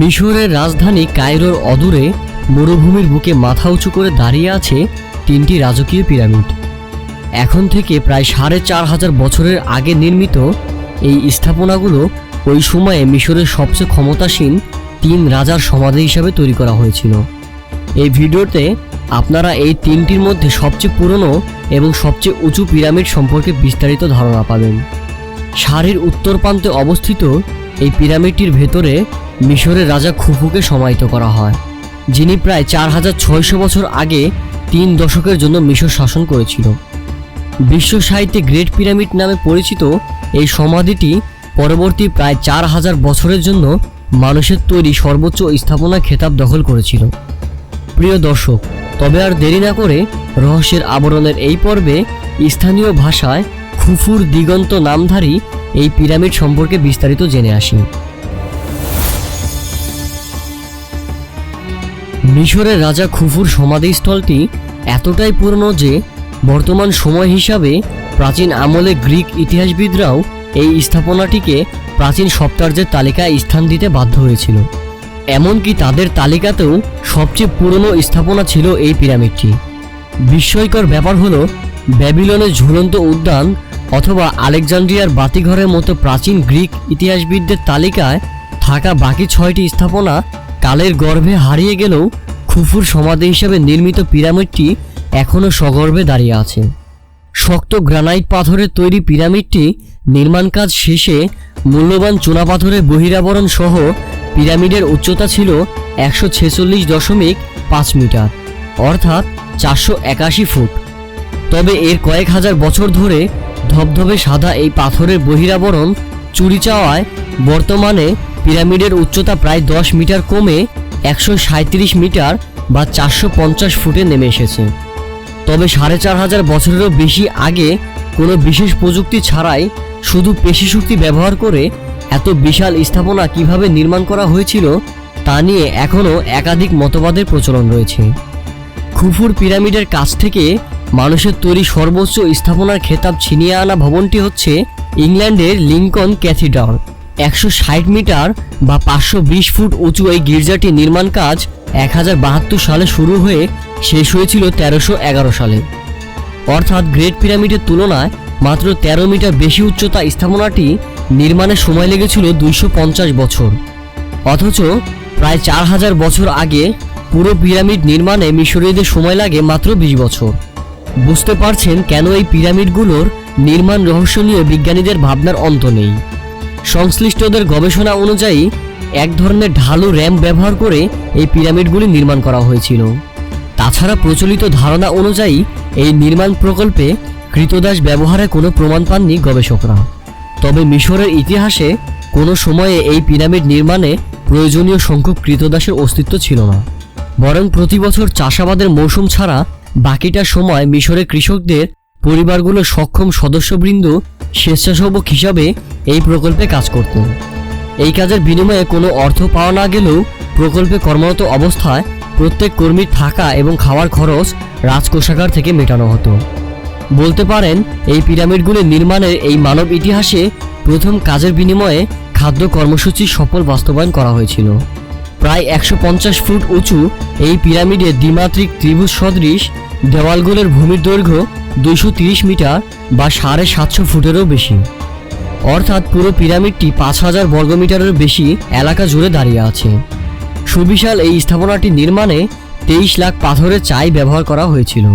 মিশরের রাজধানী কায়রোর অদূরে মরুভূমির বুকে মাথা উঁচু করে দাঁড়িয়ে আছে তিনটি রাজকীয় পিরামিড। এখন থেকে প্রায় সাড়ে চার হাজার বছরের আগে নির্মিত এই স্থাপনাগুলো ওই সময়ে মিশরের সবচেয়ে ক্ষমতাসীন তিন রাজার সমাধি হিসাবে তৈরি করা হয়েছিল। এই ভিডিওতে আপনারা এই তিনটির মধ্যে সবচেয়ে পুরনো এবং সবচেয়ে উঁচু পিরামিড সম্পর্কে বিস্তারিত ধারণা পাবেন। সারির উত্তর প্রান্তে অবস্থিত এই পিরামিডটির ভেতরে মিশরের রাজা খুফুকে সমাহিত করা হয়, যিনি প্রায় চার হাজার ছয়শো বছর আগে তিন দশকের জন্য মিশর শাসন করেছিল। বিশ্ব সাহিত্যে গ্রেট পিরামিড নামে পরিচিত এই সমাধিটি পরবর্তী প্রায় চার হাজার বছরের জন্য মানুষের তৈরি সর্বোচ্চ স্থাপনা খেতাব দখল করেছিল। প্রিয় দর্শক, তবে আর দেরি না করে রহস্যের আবরণের এই পর্বে স্থানীয় ভাষায় খুফুর দিগন্ত নামধারী এই পিরামিড সম্পর্কে বিস্তারিত জেনে আসি। মিশরের রাজা খুফুর সমাধিস্থলটি এতটাই পুরনো যে বর্তমান সময় হিসাবে প্রাচীন আমলে গ্রিক ইতিহাসবিদরাও এই স্থাপনাটিকে প্রাচীন সপ্তার্যের তালিকায় স্থান দিতে বাধ্য হয়েছিল। এমনকি তাদের তালিকাতেও সবচেয়ে পুরনো স্থাপনা ছিল এই পিরামিডটি। বিস্ময়কর ব্যাপার হলো ব্যাবিলনের ঝুলন্ত উদ্যান অথবা আলেকজান্ড্রিয়ার বাতিঘরের মতো প্রাচীন গ্রিক ইতিহাসবিদদের তালিকায় থাকা বাকি ছয়টি স্থাপনা কালের গর্ভে হারিয়ে গেলেও খুফুর সমাধি হিসেবে নির্মিত পিরামিডটি এখনও সগর্ভে দাঁড়িয়ে আছে। শক্ত গ্রানাইট পাথরের তৈরি পিরামিডটি নির্মাণ কাজ শেষে মূল্যবান চুনাপাথরের বহিরাবরণ সহ পিরামিডের উচ্চতা ছিল একশো ছেচল্লিশ দশমিক পাঁচ মিটার, অর্থাৎ চারশো একাশি ফুট। তবে এর কয়েক হাজার বছর ধরে ধবধবে সাদা এই পাথরের বহিরাবরণ চুরি চাওয়ায় বর্তমানে পিরামিডের উচ্চতা প্রায় দশ মিটার কমে একশো মিটার বা চারশো পঞ্চাশ ফুটে নেমে এসেছে। তবে সাড়ে চার হাজার বছরেরও বেশি আগে কোনো বিশেষ প্রযুক্তি ছাড়াই শুধু পেশি শক্তি ব্যবহার করে এত বিশাল স্থাপনা কীভাবে নির্মাণ করা হয়েছিল তা নিয়ে এখনও একাধিক মতবাদের প্রচলন রয়েছে। খুফুর পিরামিডের কাছ থেকে মানুষের তৈরি সর্বোচ্চ স্থাপনার খেতাব ছিনিয়ে আনা ভবনটি হচ্ছে ইংল্যান্ডের লিঙ্কন ক্যাথিড্রাল। একশো ষাট মিটার বা পাঁচশো বিশ ফুট উঁচু এই গির্জাটি নির্মাণ কাজ এক হাজার বাহাত্তর সালে শুরু হয়ে শেষ হয়েছিল তেরোশো এগারো সালে। অর্থাৎ গ্রেট পিরামিডের তুলনায় মাত্র তেরো মিটার বেশি উচ্চতা স্থাপনাটি নির্মাণের সময় লেগেছিল দুইশো পঞ্চাশ বছর। অথচ প্রায় চার হাজার বছর আগে পুরো পিরামিড নির্মাণে মিশরীয়দের সময় লাগে মাত্র বিশ বছর। বুঝতে পারছেন কেন এই পিরামিডগুলোর নির্মাণ রহস্য নিয়ে বিজ্ঞানীদের ভাবনার অন্ত নেই। সংশ্লিষ্টদের গবেষণা অনুযায়ী, এক ধরনের ঢালু র্যাম্প ব্যবহার করে এই পিরামিডগুলি নির্মাণ করা হয়েছিল। তাছাড়া প্রচলিত ধারণা অনুযায়ী, এই নির্মাণ প্রকল্পে কৃতদাস ব্যবহারে কোনো প্রমাণ পাননি গবেষকরা। তবে মিশরের ইতিহাসে কোনো সময়ে এই পিরামিড নির্মাণে প্রয়োজনীয় সংখ্যক কৃতদাসের অস্তিত্ব ছিল না। বরং প্রতি বছর চাষাবাদের মৌসুম ছাড়া বাকিটা সময় মিশরের কৃষকদের পরিবারগুলো সক্ষম সদস্যবৃন্দ স্বেচ্ছাসেবক হিসাবে এই প্রকল্পে কাজ করতেন। এই কাজের বিনিময়ে কোনো অর্থ পাওয়া না গেলেও প্রকল্পে কর্মরত অবস্থায় প্রত্যেক কর্মীর থাকা এবং খাওয়ার খরচ রাজকোষাগার থেকে মেটানো হতো। বলতে পারেন, এই পিরামিডগুলি নির্মাণের এই মানব ইতিহাসে প্রথম কাজের বিনিময়ে খাদ্য কর্মসূচি সফল বাস্তবায়ন করা হয়েছিল। প্রায় একশো পঞ্চাশ ফুট উঁচু এই পিরামিডে দ্বিমাত্রিক ত্রিভুজ সদৃশ দেওয়ালগুলোর ভূমির দৈর্ঘ্য দুইশো তিরিশ মিটার বা সাড়ে সাতশো ফুটেরও বেশি। অর্থাৎ পুরো পিরামিডটি পাঁচ হাজার বর্গমিটারের বেশি এলাকা জুড়ে দাঁড়িয়ে আছে। সুবিশাল এই স্থাপনাটি নির্মাণে তেইশ লাখ পাথরের চাই ব্যবহার করা হয়েছিল।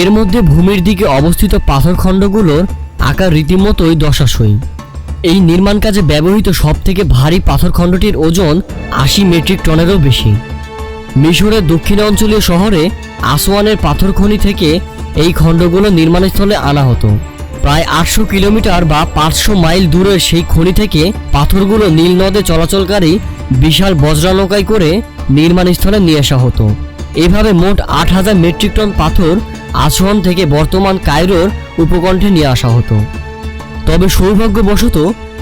এর মধ্যে ভূমির দিকে অবস্থিত পাথরখণ্ডগুলোর আকার রীতিমতোই দশাশই এই নির্মাণ কাজে ব্যবহৃত সবথেকে ভারী পাথরখণ্ডটির ওজন আশি মেট্রিক টনেরও বেশি। মিশরের দক্ষিণাঞ্চলীয় শহরে আসওয়ানের পাথর খনি থেকে এই খণ্ডগুলো নির্মাণস্থলে আনা হতো। প্রায় আটশো কিলোমিটার বা পাঁচশো মাইল দূরের সেই খনি থেকে পাথরগুলো নীল নদে চলাচলকারী বিশাল বজ্রানৌকায় করে নির্মাণস্থলে নিয়ে আসা হতো। এভাবে মোট আট হাজার মেট্রিক টন পাথর আসওয়ান থেকে বর্তমান কায়রোর উপকণ্ঠে নিয়ে আসা হতো। তবে সৌভাগ্যবশত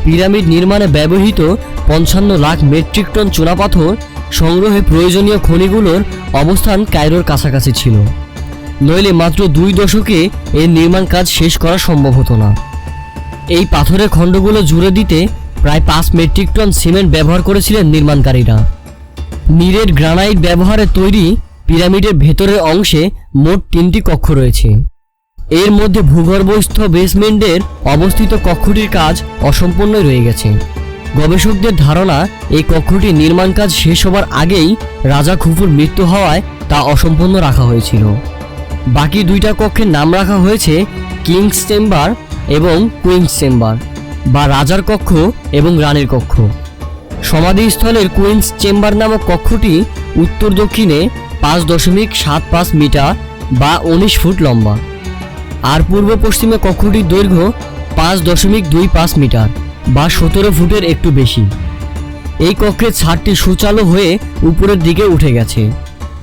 পিরামিড নির্মাণে ব্যবহৃত পঞ্চান্ন লাখ মেট্রিক টন চুনাপাথর সংগ্রহে প্রয়োজনীয় খনিগুলোর অবস্থান কায়রোর কাছাকাছি ছিল। নইলে মাত্র দুই দশকে এর নির্মাণ কাজ শেষ করা সম্ভব হতো না। এই পাথরের খণ্ডগুলো জুড়ে দিতে প্রায় পাঁচ মেট্রিক টন সিমেন্ট ব্যবহার করেছিলেন নির্মাণকারীরা। নীরের গ্রানাইট ব্যবহারে তৈরি পিরামিডের ভেতরের অংশে মোট তিনটি কক্ষ রয়েছে। এর মধ্যে ভূগর্ভস্থ বেসমেন্টের অবস্থিত কক্ষটির কাজ অসম্পূর্ণ রয়ে গেছে। গবেষকদের ধারণা, এই কক্ষটির নির্মাণ কাজ শেষ হবার আগেই রাজা খুফুর মৃত্যু হওয়ায় তা অসম্পূর্ণ রাখা হয়েছিল। বাকি দুইটা কক্ষের নাম রাখা হয়েছে কিংস চেম্বার এবং কুইন্স চেম্বার, বা রাজার কক্ষ এবং রানীর কক্ষ। সমাধিস্থলের কুইন্স চেম্বার নামক কক্ষটি উত্তর দক্ষিণে পাঁচ দশমিক সাত পাঁচ মিটার বা উনিশ ফুট লম্বা। আর পূর্ব পশ্চিমে কক্ষটির দৈর্ঘ্য পাঁচ দশমিক দুই পাঁচ মিটার বা সতেরো ফুটের একটু বেশি। এই কক্ষের ছাদটি সুচালো হয়ে উপরের দিকে উঠে গেছে।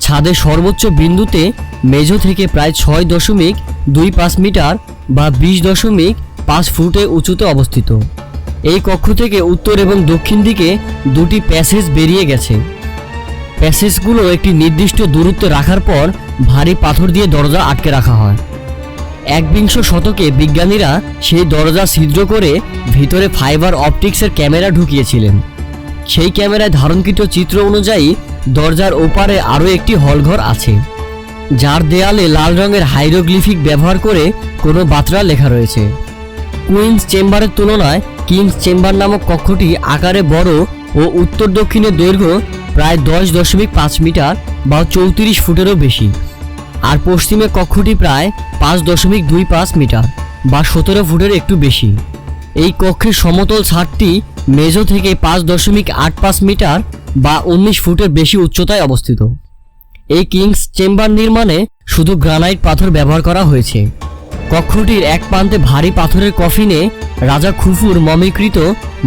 ছাদের সর্বোচ্চ বিন্দুতে মেঝো থেকে প্রায় ছয় দশমিক দুই পাঁচ মিটার বা বিশ দশমিক পাঁচ ফুটে উঁচুতে অবস্থিত। এই কক্ষ থেকে উত্তর এবং দক্ষিণ দিকে দুটি প্যাসেজ বেরিয়ে গেছে। প্যাসেজগুলো একটি নির্দিষ্ট দূরত্বে রাখার পর ভারী পাথর দিয়ে দরজা আটকে রাখা হয়। একবিংশ শতকে বিজ্ঞানীরা সেই দরজা ছিদ্র করে ভিতরে ফাইবার অপটিক্সের ক্যামেরা ঢুকিয়েছিলেন। সেই ক্যামেরায় ধারণকৃত চিত্র অনুযায়ী দরজার ওপারে আরও একটি হলঘর আছে, যার দেয়ালে লাল রঙের হাইরোগ্লিফিক ব্যবহার করে কোনো বার্তা লেখা রয়েছে। কুইন্স চেম্বারের তুলনায় কিংস চেম্বার নামক কক্ষটি আকারে বড় ও উত্তর দক্ষিণের দৈর্ঘ্য প্রায় দশ দশমিক পাঁচ মিটার বা চৌত্রিশ ফুটেরও বেশি। আর পশ্চিমে কক্ষটি প্রায় পাঁচ দশমিক দুই পাঁচ মিটার, বা সতেরো ফুটের একটু বেশি। এই কক্ষের সমতল ছাদটি মেজো থেকে পাঁচ দশমিক আট পাঁচ মিটার বা উনিশ ফুটের বেশি উচ্চতায় অবস্থিত। এই কিংস চেম্বার নির্মাণে শুধু গ্রানাইট পাথর ব্যবহার করা হয়েছে। কক্ষটির এক প্রান্তে ভারী পাথরের কফিনে রাজা খুফুর মমিকৃত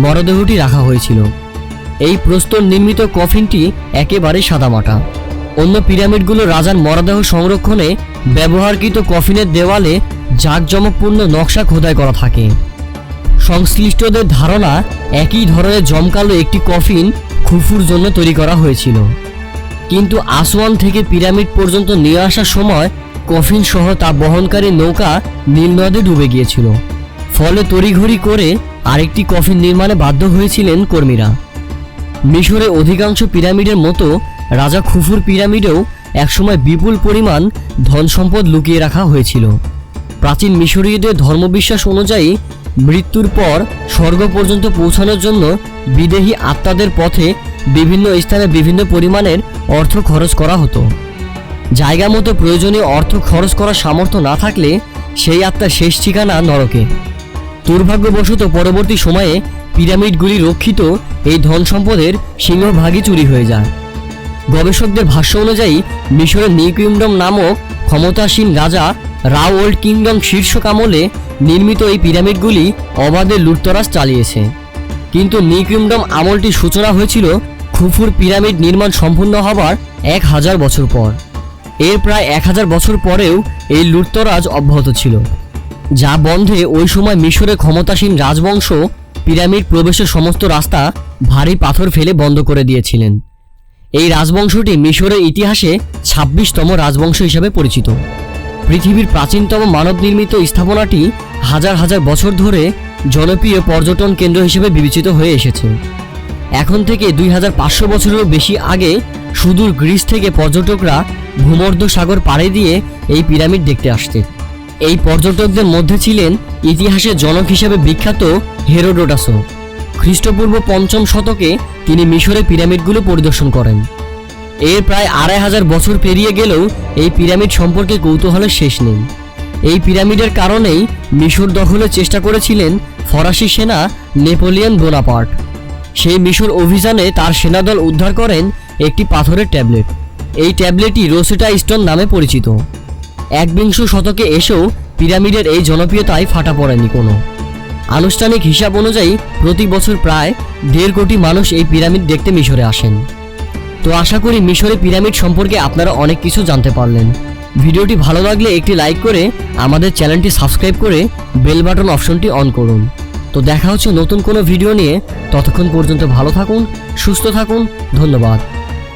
মরদেহটি রাখা হয়েছিল। এই প্রস্তর নির্মিত কফিনটি একেবারে সাদামাটা। অন্য পিরামিডগুলো রাজার মরদেহ সংরক্ষণে ব্যবহারকৃত কফিনের দেওয়ালে জাঁকজমকপূর্ণ নকশা খোদাই করা থাকে। সংশ্লিষ্টদের ধারণা একই ধরনের জমকালো একটি কফিন খুফুর জন্য তৈরি করা হয়েছিল। কিন্তু আসওয়ান থেকে পিরামিড পর্যন্ত নিয়ে আসার সময় কফিন সহ তা বহনকারী নৌকা নীল নদে ডুবে গিয়েছিল। ফলে তড়িঘড়ি করে আরেকটি কফিন নির্মাণে বাধ্য হয়েছিলেন কর্মীরা। মিশরে অধিকাংশ পিরামিডের মতো রাজা খুফুর পিরামিডেও একসময় বিপুল পরিমাণ ধন সম্পদ লুকিয়ে রাখা হয়েছিল। প্রাচীন মিশরীয়দের ধর্মবিশ্বাস অনুযায়ী মৃত্যুর পর স্বর্গ পর্যন্ত পৌঁছানোর জন্য বিদেহী আত্মাদের পথে বিভিন্ন স্থানে বিভিন্ন পরিমাণের অর্থ খরচ করা হতো। জায়গা মতো প্রয়োজনীয় অর্থ খরচ করার সামর্থ্য না থাকলে সেই আত্মার শেষ ঠিকানা নরকে। দুর্ভাগ্যবশত পরবর্তী সময়ে পিরামিডগুলি রক্ষিত এই ধন সম্পদের সিংহভাগই চুরি হয়ে যায়। গবেষকদের ভাষ্য অনুযায়ী মিশরের নিউ কিংডম নামক ক্ষমতাসীন রাজা রাও ওল্ড কিংডম শীর্ষক আমলে নির্মিত এই পিরামিডগুলি অবাধে লুটতরাজ চালিয়েছে। কিন্তু নিউ কিংডম আমলটির সূচনা হয়েছিল খুফুর পিরামিড নির্মাণ সম্পূর্ণ হবার এক হাজার বছর পর। এর প্রায় এক হাজার বছর পরেও এই লুটতরাজ অব্যাহত ছিল। যা বন্ধে ওই সময় মিশরের ক্ষমতাসীন রাজবংশ পিরামিড প্রবেশের সমস্ত রাস্তা ভারী পাথর ফেলে বন্ধ করে দিয়েছিলেন। এই রাজবংশটি মিশরের ইতিহাসে ছাব্বিশতম রাজবংশ হিসাবে পরিচিত। পৃথিবীর প্রাচীনতম মানব নির্মিত স্থাপনাটি হাজার হাজার বছর ধরে জনপ্রিয় পর্যটন কেন্দ্র হিসেবে বিবেচিত হয়ে এসেছে। এখন থেকে দুই হাজার পাঁচশো বছরেরও বেশি আগে সুদূর গ্রিস থেকে পর্যটকরা ভূমধ্য সাগর পাড়ে দিয়ে এই পিরামিড দেখতে আসতেন এই পর্যটকদের মধ্যে ছিলেন ইতিহাসের জনক হিসেবে বিখ্যাত হেরোডোটাসও। খ্রিস্টপূর্ব পঞ্চম শতকে তিনি মিশরে পিরামিডগুলো পরিদর্শন করেন। এর প্রায় আড়াই হাজার বছর পেরিয়ে গেলেও এই পিরামিড সম্পর্কে কৌতূহলের শেষ নেই। এই পিরামিডের কারণেই মিশর দখলের চেষ্টা করেছিলেন ফরাসি সেনা নেপোলিয়ন বোনাপার্ট। সেই মিশর অভিযানে তার সেনাদল উদ্ধার করেন একটি পাথরের ট্যাবলেট। এই ট্যাবলেটই রোসেটা স্টোন নামে পরিচিত। একবিংশ শতকে এসেও পিরামিডের এই জনপ্রিয়তায় ফাটা পড়েনি কোনো। আনুষ্ঠানিক হিসাব অনুযায়ী প্রতি বছর প্রায় দেড় কোটি মানুষ এই পিরামিড দেখতে মিশরে আসেন। তো আশা করি মিশরে পিরামিড সম্পর্কে আপনারা অনেক কিছু জানতে পারলেন। ভিডিওটি ভালো লাগলে একটি লাইক করে আমাদের চ্যানেলটি সাবস্ক্রাইব করে বেল বাটন অপশনটি অন করুন। তো দেখা হচ্ছে নতুন কোনো ভিডিও নিয়ে। ততক্ষণ পর্যন্ত ভালো থাকুন, সুস্থ থাকুন, ধন্যবাদ।